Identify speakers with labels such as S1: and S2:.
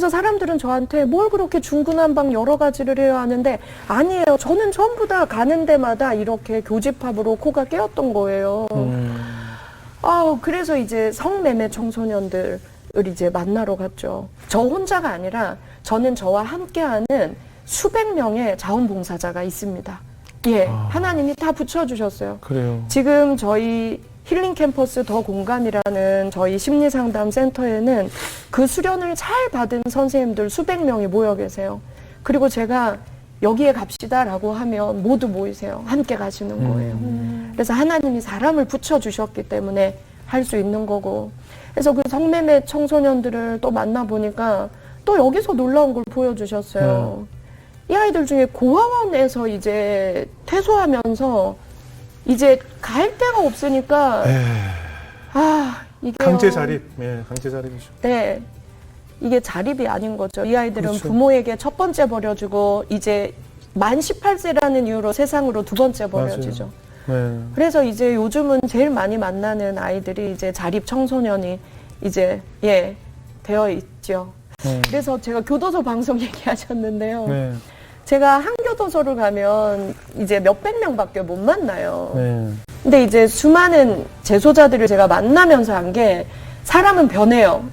S1: 그래서 사람들은 저한테 뭘 그렇게 중구난 방 여러 가지를 해야 하는데 아니에요. 저는 전부 다 가는 데마다 이렇게 교집합으로 코가 깨었던 거예요.
S2: 음.
S1: 아, 그래서 이제 성매매 청소년들을 이제 만나러 갔죠. 저 혼자가 아니라 저는 저와 함께하는 수백 명의 자원봉사자가 있습니다. 예,
S2: 아.
S1: 하나님이 다 붙여주셨어요.
S2: 그래요.
S1: 지금 저희 힐링 캠퍼스 더 공간이라는 저희 심리 상담 센터에는 그 수련을 잘 받은 선생님들 수백 명이 모여 계세요. 그리고 제가 여기에 갑시다라고 하면 모두 모이세요. 함께 가시는 거예요. 그래서 하나님이 사람을 붙여 주셨기 때문에 할 수 있는 거고. 그래서 그 성매매 청소년들을 또 만나 보니까 또 여기서 놀라운 걸 보여주셨어요. 이 아이들 중에 고아원에서 이제 퇴소하면서 이제 갈 데가 없으니까
S2: 에,
S1: 아 이게
S2: 강제 자립. 예, 강제 자립이죠.
S1: 네 이게 자립이 아닌 거죠. 이 아이들은
S2: 그렇죠.
S1: 부모에게 첫 번째 버려주고 이제 만 18세라는 이유로 세상으로 두 번째 버려지죠.
S2: 네.
S1: 그래서 이제 요즘은 제일 많이 만나는 아이들이 이제 자립 청소년이 이제 예 되어 있죠.
S2: 네.
S1: 그래서 제가 교도소 방송 얘기하셨는데요.
S2: 네.
S1: 제가 한 교도소를 가면 이제 몇백 명밖에 못 만나요.
S2: 네.
S1: 근데 이제 수많은 재소자들을 제가 만나면서 한 게 사람은 변해요.